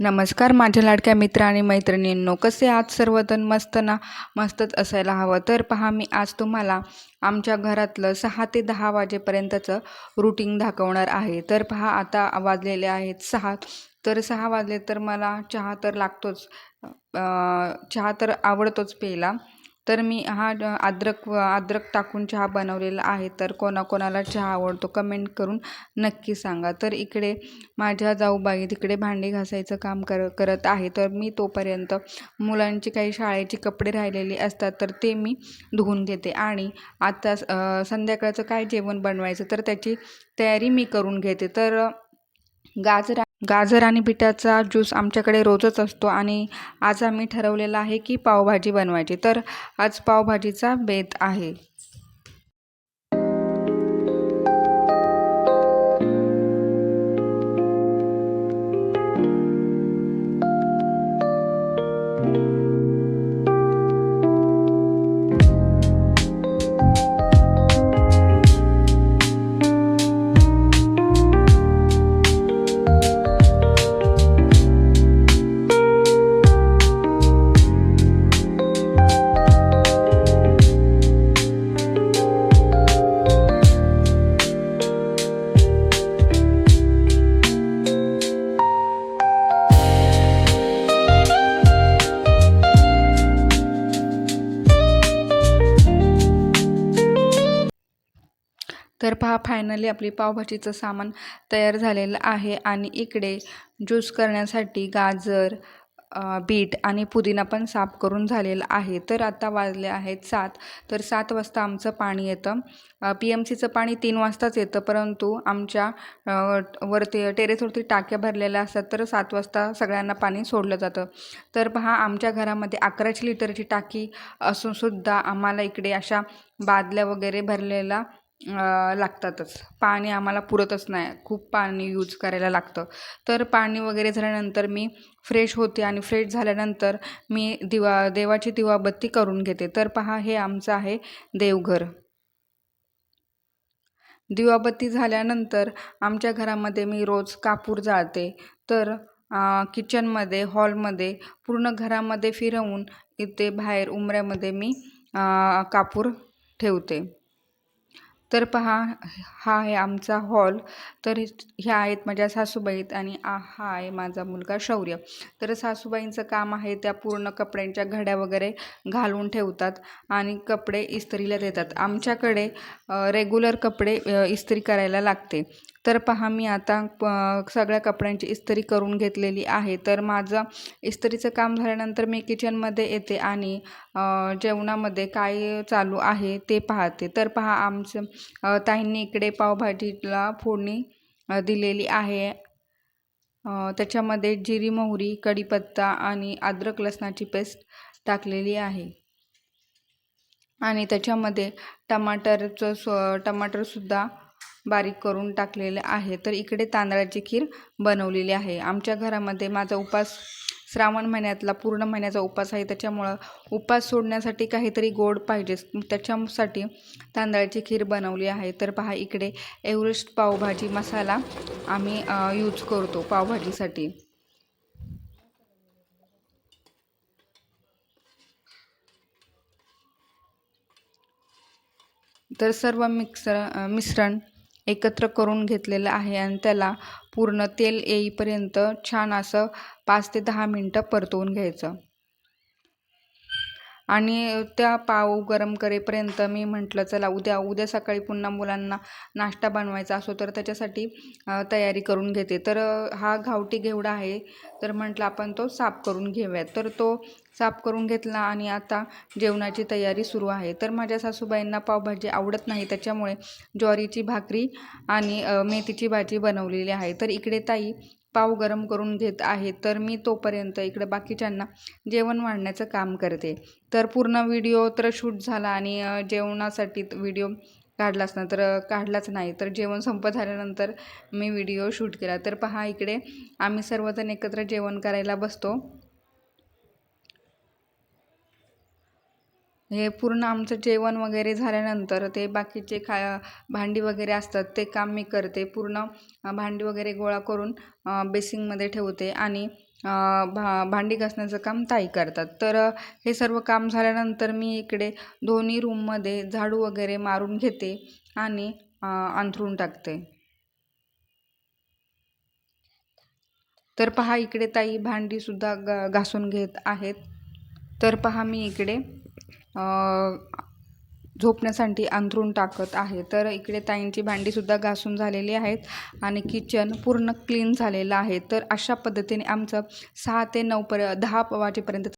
नमस्कार माझ्या लाडक्या मित्र आणि मैत्रिणींनो कसे आज सर्वजण? मस्त ना? मस्तच असायला हवं. तर पहा मी आज तुम्हाला आमच्या घरातलं सहा ते दहा वाजेपर्यंतचं रुटीन दाखवणार आहे. तर पहा आता वाजलेले आहेत सहा. तर सहा वाजले तर मला चहा तर लागतोच. चहा तर आवडतोच प्यायला. तर मी हा अद्रक अद्रक टाकून चहा बनवलेला आहे. तर कोणाकोणाला चहा आवडतो कमेंट करून नक्की सांगा. तर इकडे माझ्या जाऊबाई तिकडे भांडी घासायचं काम कर करत आहे. तर मी तोपर्यंत मुलांची काही शाळेची कपडे राहिलेले असतात तर ते मी धुवून घेते. आणि आता संध्याकाळचं काय जेवण बनवायचं तर त्याची तयारी मी करून घेते. तर गाजर गाजर आणि बिटाचा ज्यूस आमच्याकडे रोजच असतो आणि आज आम्ही ठरवलेलं आहे की पावभाजी बनवायची. तर आज पावभाजीचा बेत आहे. तर पहा फायनली आपली पावभाजीचं सामान तयार झालेलं आहे आणि इकडे ज्यूस करण्यासाठी गाजर बीट आणि पुदिना पण साफ करून झालेला आहे. तर आता वाजले आहेत सात. तर सात वाजता आमचं पाणी येतं. पी एम सीचं पाणी तीन वाजताच येतं परंतु आमच्या वरती टेरेसवरती टाक्या भरलेल्या असतात तर सात वाजता सगळ्यांना पाणी सोडलं जातं. तर पहा आमच्या घरामध्ये अकराशे लिटरची टाकी असूनसुद्धा आम्हाला इकडे अशा बादल्या वगैरे भरलेला लागतातच. पाणी आम्हाला पुरतच नाही. खूप पाणी यूज करायला लागतं. तर पाणी वगैरे झाल्यानंतर मी फ्रेश होते आणि फ्रेश झाल्यानंतर मी दिवा देवाची दिवाबत्ती करून घेते. तर पहा हे आमचं आहे देवघर. दिवाबत्ती झाल्यानंतर आमच्या घरामध्ये मी रोज कापूर जाळते. तर किचनमध्ये हॉलमध्ये पूर्ण घरामध्ये फिरवून इथे बाहेर उंबऱ्यामध्ये मी कापूर ठेवते. तर पहा हा आहे आमचा हॉल. तर ह्या आहेत माझ्या सासूबाईत आणि हा आहे माझा मुलगा शौर्य. तर सासूबाईंचं काम आहे त्या पूर्ण कपड्यांच्या घड्या वगैरे घालून ठेवतात आणि कपडे इस्त्रीला देतात. आमच्याकडे रेग्युलर कपडे इस्त्री करायला लागते. तर पहा मी आता प- सगळ्या कपड्यांची इस्त्री करून घेतलेली आहे. तर माझं इस्त्रीचं काम झाल्यानंतर मी किचनमध्ये येते आणि जेवणामध्ये काय चालू आहे ते पाहते. तर पहा आमचं ताईंनी इकडे पावभाजीला फोडणी दिलेली आहे. त्याच्यामध्ये जिरी मोहरी कढीपत्ता आणि अद्रक लसणाची पेस्ट टाकलेली आहे. आणि त्याच्यामध्ये टमाटरचं स टमाटरसुद्धा बारीक करून टाकलेलं आहे. तर इकडे तांदळाची खीर बनवलेली आहे. आमच्या घरामध्ये माझा उपास श्रावण महिन्यातला पूर्ण महिन्याचा उपास आहे. त्याच्यामुळं उपास सोडण्यासाठी काहीतरी गोड पाहिजेच त्याच्यासाठी तांदळाची खीर बनवली आहे. तर पहा इकडे एव्हरेस्ट पावभाजी मसाला आम्ही यूज करतो पावभाजीसाठी. तर सर्व मिक्सर मिश्रण एकत्र करून घेतलेलं आहे आणि त्याला पूर्ण तेल येईपर्यंत छान असं पाच ते दहा मिनटं परतवून घ्यायचं. आणि त्या पाव गरम करेपर्यंत मी म्हटलं चला उद्या उद्या सकाळी पुन्हा मुलांना नाश्ता बनवायचा असो तर त्याच्यासाठी तयारी करून घेते. तर हा गावठी घेवडा आहे. तर म्हटलं आपण तो साफ करून घेऊयात. तर तो साफ करून घेतला आणि आता जेवणाची तयारी सुरू आहे. तर माझ्या सासूबाईंना पावभाजी आवडत नाही त्याच्यामुळे ज्वारीची भाकरी आणि मेथीची भाजी बनवलेली आहे. तर इकडे ताई पाव गरम करून घेत आहे तर मी तोपर्यंत इकडे बाकीच्यांना जेवण वाढण्याचं काम करते. तर पूर्ण व्हिडिओ तर शूट झाला आणि जेवणासाठी व्हिडिओ काढलाच ना तर काढलाच नाही. तर जेवण संपत झाल्यानंतर मी व्हिडिओ शूट केला. तर पहा इकडे आम्ही सर्वजण एकत्र जेवण करायला बसतो. हे पूर्ण आमचं जेवण वगैरे झाल्यानंतर ते बाकीचे खा भांडी वगैरे असतात ते काम मी करते. पूर्ण भांडी वगैरे गोळा करून बेसिंगमध्ये ठेवते आणि भा भांडी घासण्याचं काम ताई करतात. तर हे सर्व काम झाल्यानंतर मी इकडे दोन्ही रूममध्ये झाडू वगैरे मारून घेते आणि अंथरून टाकते. तर पहा इकडे ताई भांडीसुद्धा ग घासून घेत आहेत. तर पहा मी इकडे झोपण्यासाठी अंथरूण टाकत आहे. तर इकडे ताईंची भांडीसुद्धा घासून झालेली आहेत आणि किचन पूर्ण क्लीन झालेलं आहे. तर अशा पद्धतीने आमचं सहा ते नऊ पर दहा वाजेपर्यंत